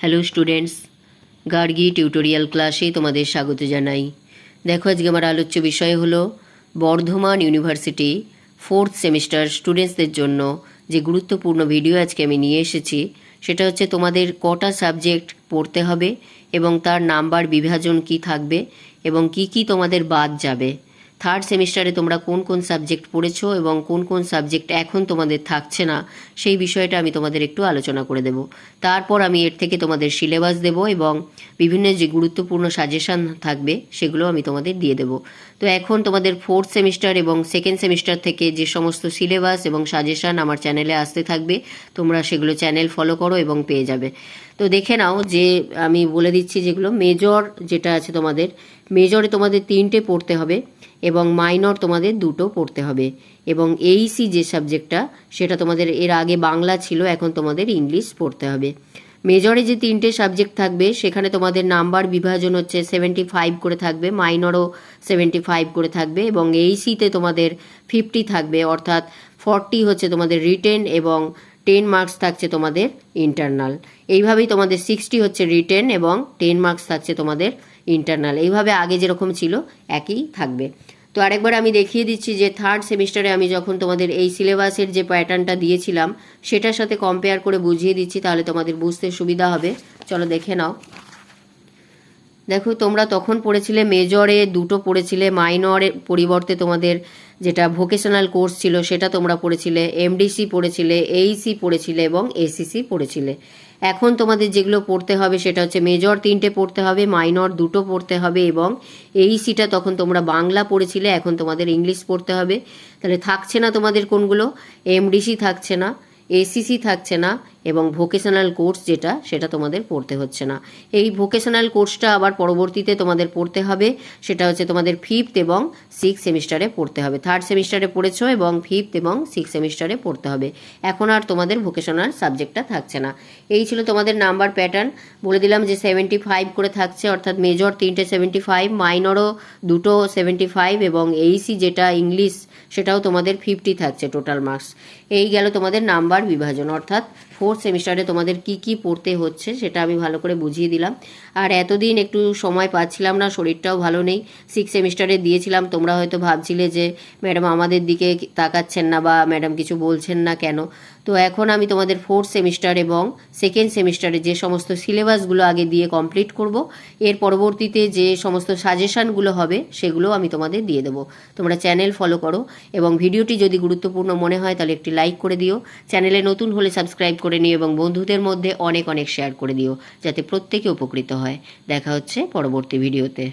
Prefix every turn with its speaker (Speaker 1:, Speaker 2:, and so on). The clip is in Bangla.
Speaker 1: হ্যালো স্টুডেন্টস গার্গি টিউটোরিয়াল ক্লাসে তোমাদের স্বাগত জানাই। দেখো, আজকে আমার আলোচ্য বিষয় হলো বর্ধমান ইউনিভার্সিটি ফোর্থ সেমিস্টার স্টুডেন্টসদের জন্য যে গুরুত্বপূর্ণ ভিডিও আজকে আমি নিয়ে এসেছি, সেটা হচ্ছে তোমাদের কটা সাবজেক্ট পড়তে হবে এবং তার নাম্বার বিভাজন কি থাকবে এবং কি কি তোমাদের বাদ যাবে। থার্ড সেমিস্টারে তোমরা কোন কোন সাবজেক্ট পড়েছো এবং কোন কোন সাবজেক্ট এখন তোমাদের থাকছে না, সেই বিষয়টা আমি তোমাদের একটু আলোচনা করে দেব। তারপর আমি এর থেকে তোমাদের সিলেবাস দেব এবং বিভিন্ন যে গুরুত্বপূর্ণ সাজেশান থাকবে সেগুলো আমি তোমাদের দিয়ে দেব। তো এখন তোমাদের ফোর্থ সেমিস্টার এবং সেকেন্ড সেমিস্টার থেকে যে সমস্ত সিলেবাস এবং সাজেশান আমার চ্যানেলে আসতে থাকবে, তোমরা সেগুলো চ্যানেল ফলো করো এবং পেয়ে যাবে। তো দেখে নাও যে আমি বলে দিচ্ছি যেগুলো। মেজর যেটা আছে তোমাদের মেজরে তোমাদের তিনটে পড়তে হবে এবং মাইনর তোমাদের দুটো পড়তে হবে। এবং এইসি যে সাবজেক্টটা, সেটা তোমাদের এর আগে বাংলা ছিল, এখন তোমাদের ইংলিশ পড়তে হবে। মেজরে যে তিনটে সাবজেক্ট থাকবে, সেখানে তোমাদের নাম্বার বিভাজন হচ্ছে সেভেন্টি ফাইভ করে থাকবে, মাইনরও সেভেন্টি ফাইভ করে থাকবে এবং এইসিতে তোমাদের ফিফটি থাকবে, অর্থাৎ ফর্টি হচ্ছে তোমাদের রিটেন এবং টেন মার্কস থাকছে তোমাদের ইন্টারনাল। এইভাবেই তোমাদের সিক্সটি হচ্ছে রিটেন এবং টেন মার্কস থাকছে তোমাদের ইন্টারনাল এইভাবে আগে যেরকম ছিল, একই থাকবে। তো আরেকবার আমি দেখিয়ে দিচ্ছি যে থার্ড সেমিস্টারে আমি যখন তোমাদের এই সিলেবাসের যে প্যাটার্নটা দিয়েছিলাম, সেটার সাথে কম্পেয়ার করে বুঝিয়ে দিচ্ছি, তাহলে তোমাদের বুঝতে সুবিধা হবে। চলো দেখে নাও। দেখো, তোমরা তখন পড়েছিলে মেজরে দুটো পড়েছিলে মাইনরের পরিবর্তে তোমাদের যেটা ভোকেশনাল কোর্স ছিল, সেটা তোমরা পড়েছিলে এমডিসি পড়েছিলে এইসি পড়েছিলে এবং এসিসি পড়েছিলে। এখন তোমাদের যেগুলো পড়তে হবে সেটা হচ্ছে মেজর তিনটে পড়তে হবে মাইনর দুটো পড়তে হবে এবং এই সিটা তখন তোমরা বাংলা পড়েছিলে, এখন তোমাদের ইংলিশ পড়তে হবে। তাহলে থাকছে না তোমাদের কোনগুলো? এমডিসি থাকছে না এসিসি থাকছে না এবং ভোকেশনাল কোর্স যেটা, সেটা তোমাদের পড়তে হচ্ছে না। এই ভোকেশনাল কোর্সটা আবার পরবর্তীতে তোমাদের পড়তে হবে। সেটা হচ্ছে তোমাদের ফিফথ এবং সিক্স সেমিস্টারে পড়তে হবে। থার্ড সেমিস্টারে পড়েছো এবং ফিফথ এবং সিক্স সেমিস্টারে পড়তে হবে। এখন আর তোমাদের ভোকেশনাল সাবজেক্টটা থাকছে না। এই ছিল তোমাদের নাম্বার প্যাটার্ন বলে দিলাম যে সেভেন্টি ফাইভ করে থাকছে, অর্থাৎ মেজর তিনটে সেভেন্টি ফাইভ মাইনরও দুটো সেভেন্টি ফাইভ এবং এইসি যেটা ইংলিশ সেটাও তোমাদের ফিফটি থাকছে টোটাল মার্কস এই গেল তোমাদের নাম্বার বিভাজন, অর্থাৎ ফোর্থ সেমিস্টারে তোমাদের কি কি পড়তে হচ্ছে সেটা আমি ভালো করে বুঝিয়ে দিলাম। আর এতদিন একটু সময় পাচ্ছিলাম না, শরীরটাও ভালো নেই। সিক্স সেমিস্টারে দিয়েছিলাম, তোমরা হয়তো ভাবছিলে যে, ম্যাডাম, আমাদের দিকে তাকাচ্ছেন না বা ম্যাডাম কিছু বলছেন না কেন? তো এখন আমি তোমাদের ফোর্থ সেমিস্টার এবং সেকেন্ড সেমিস্টারে যে সমস্ত সিলেবাসগুলো আগে দিয়ে কমপ্লিট করব, এর পরবর্তীতে যে সমস্ত সাজেশানগুলো হবে সেগুলো আমি তোমাদের দিয়ে দেবো। তোমরা চ্যানেল ফলো করো এবং ভিডিওটি যদি গুরুত্বপূর্ণ মনে হয় তাহলে একটি লাইক করে দিও। চ্যানেলে নতুন হলে সাবস্ক্রাইব করে নিও এবং বন্ধুদের মধ্যে অনেক অনেক শেয়ার করে দিও, যাতে প্রত্যেকে উপকৃত হয়। দেখা হচ্ছে পরবর্তী ভিডিওতে